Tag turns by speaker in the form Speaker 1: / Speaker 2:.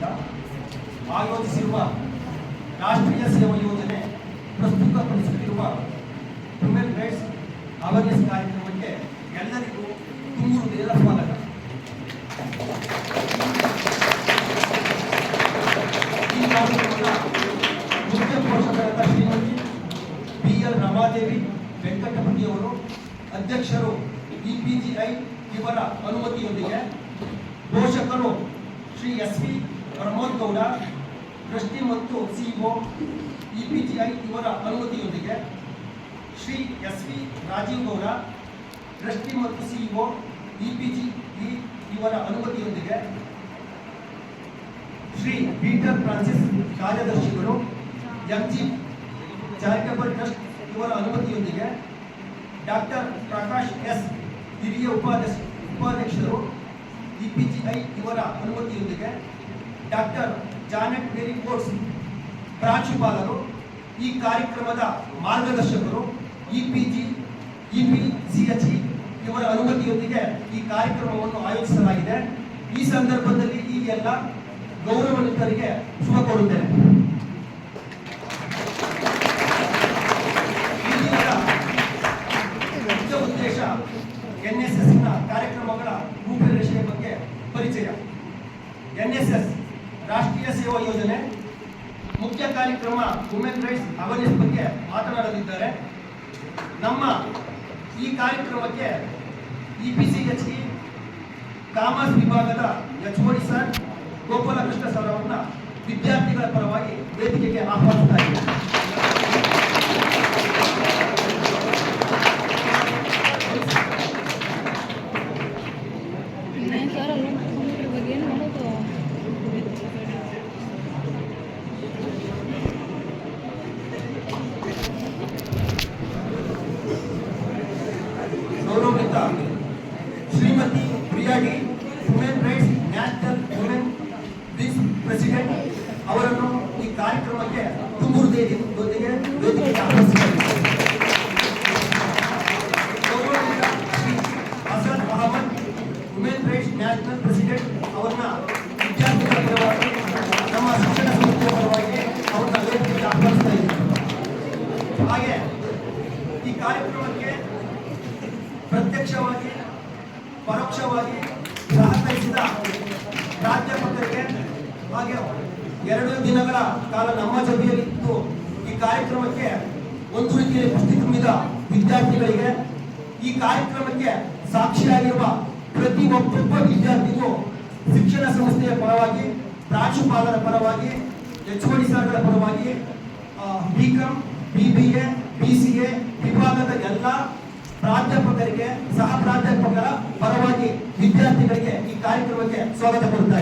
Speaker 1: ವತಿಯಿಂದ ಆಯೋಜಿಸಿರುವ ರಾಷ್ಟ್ರೀಯ ಸೇವಾ ಯೋಜನೆ ಪ್ರಸ್ತುತಪಡಿಸುತ್ತಿರುವ ಹ್ಯೂಮನ್ ರೈಟ್ಸ್ ಅವೇರ್ನೆಸ್ ಕಾರ್ಯಕ್ರಮಕ್ಕೆ ಎಲ್ಲರಿಗೂ ತುಂಬು ನೇರ ಸ್ವಾಗತ. ಈ ಕಾರ್ಯಕ್ರಮದ ಮುಖ್ಯ ಪೋಷಕರಾದ ಶ್ರೀಮತಿ ಬಿ ಎಲ್ ರಮಾದೇವಿ ವೆಂಕಟಪತಿಯವರು ಅಧ್ಯಕ್ಷರು ಇಪಿಜಿಐ ಇವರ ಅನುಮತಿಯೊಂದಿಗೆ ಪೋಷಕರು Shri S V Pramod Gowda, trustee ಮತ್ತು ಸಿಇಒ ಇಪಿಜಿಐ ಇವರ ಅನುಮತಿಯೊಂದಿಗೆ Shri S V Rajeev Gowda, trustee ಮತ್ತು ಸಿಇಒ ಇಪಿಜಿ ಇವರ ಅನುಮತಿಯೊಂದಿಗೆ ಶ್ರೀ ಪೀಟರ್ ಫ್ರಾನ್ಸಿಸ್ ಕಾರ್ಯದರ್ಶಿಗಳು ಎಂಜಿ ಚಾರಿಟಬಲ್ ಟ್ರಸ್ಟ್ ಇವರ ಅನುಮತಿಯೊಂದಿಗೆ ಡಾಕ್ಟರ್ ಪ್ರಕಾಶ್ ಎಸ್, ಹಿರಿಯ ಉಪಾಧ್ಯಕ್ಷ ಉಪಾಧ್ಯಕ್ಷರು ಇಪಿಜಿಐ ಇವರ ಅನುಮತಿಯೊಂದಿಗೆ ಡಾಕ್ಟರ್ ಜಾನೆಟ್ ಮೇರಿ ಕೋರ್ಸ್ ಪ್ರಾಂಶುಪಾಲರು, ಈ ಕಾರ್ಯಕ್ರಮದ ಮಾರ್ಗದರ್ಶಕರು, E P G, E P C H E ಇವರ ಅನುಮತಿಯೊಂದಿಗೆ ಈ ಕಾರ್ಯಕ್ರಮವನ್ನು ಆಯೋಜಿಸಲಾಗಿದೆ. ಈ ಸಂದರ್ಭದಲ್ಲಿ ಈ ಎಲ್ಲ ಗೌರವಾನ್ವಿತರಿಗೆ ಶುಭ ಕೋರುತ್ತೇನೆ. ಮುಖ್ಯ ಉದ್ದೇಶ ಎಸ್ನ ಕಾರ್ಯಕ್ರಮಗಳ ರೂಪರೇಷೆಯ ಬಗ್ಗೆ ಪರಿಚಯ. ಸೇವಾ ಯೋಜನೆ ಮುಖ್ಯ ಕಾರ್ಯಕ್ರಮ ವುಮೆನ್ ರೈಟ್ಸ್ ಅವೇರ್ನೆಸ್ ಬಗ್ಗೆ ಮಾತನಾಡಲಿದ್ದಾರೆ. ನಮ್ಮ ಈ ಕಾರ್ಯಕ್ರಮಕ್ಕೆ E P C H E commerce ವಿಭಾಗದ H OD sir Gopalakrishna sir ಅವರನ್ನ ವಿದ್ಯಾರ್ಥಿಗಳ ಪರವಾಗಿ ವೇದಿಕೆಗೆ ಆಹ್ವಾನಿಸ್ತಾ Shrimati Priyadi women rights national women wing president ಅವರನ್ನು ಈ ಕಾರ್ಯಕ್ರಮಕ್ಕೆ ತುಂಬು ಹೃದಯದೊಂದಿಗೆ ವೇದಿಕೆಗೆ ಆಹ್ವಾನಿಸಿದ್ದಾರೆ ಗೌರವಾನ್ವಿತ Shri Asad Ahmad women rights national president ಅವರನ್ನ ವಿದ್ಯಾರ್ಥಿಗಳ ಪರವಾಗಿ, ನಮ್ಮ ಶಿಕ್ಷಣ ಸಂಸ್ಥೆಯ ಪರವಾಗಿ ಅವರನ್ನ ವೇದಿಕೆಗೆ ಆಹ್ವಾನಿಸ್ತಾ ಇದ್ದೀವಿ ಹಾಗೆ ಈ ಕಾರ್ಯಕ್ರಮಕ್ಕೆ ಪ್ರತ್ಯಕ್ಷವಾಗಿ ಪರೋಕ್ಷವಾಗಿ ಸಹಕರಿಸಿದ ಪ್ರಾಧ್ಯಾಪಕರಿಗೆ ಹಾಗೆ ಎರಡು ದಿನಗಳ ಕಾಲ ನಮ್ಮ ಜೊತೆಯಲ್ಲಿದ್ದು ಈ ಕಾರ್ಯಕ್ರಮಕ್ಕೆ ಒಂದು ರೀತಿಯಲ್ಲಿ ಪುಷ್ಟಿ ತುಂಬಿದ ವಿದ್ಯಾರ್ಥಿಗಳಿಗೆ ಈ ಕಾರ್ಯಕ್ರಮಕ್ಕೆ ಸಾಕ್ಷಿಯಾಗಿರುವ ಪ್ರತಿ ಒಬ್ಬೊಬ್ಬ ವಿದ್ಯಾರ್ಥಿಗೂ ಶಿಕ್ಷಣ ಸಂಸ್ಥೆಯ ಪರವಾಗಿ, ಪ್ರಾಂಶುಪಾಲರ ಪರವಾಗಿ, ಎಚ್ ಒ ಡಿ ಸರ್ಗಳ ಪರವಾಗಿ B com B B A B C A ವಿಭಾಗದ ಎಲ್ಲ ಪ್ರಾಧ್ಯಾಪಕರಿಗೆ ಸಹ ಪ್ರಾಧ್ಯಾಪಕರ ಪರವಾಗಿ ವಿದ್ಯಾರ್ಥಿಗಳಿಗೆ ಈ ಕಾರ್ಯಕ್ರಮಕ್ಕೆ ಸ್ವಾಗತ ಕೋರುತ್ತಾ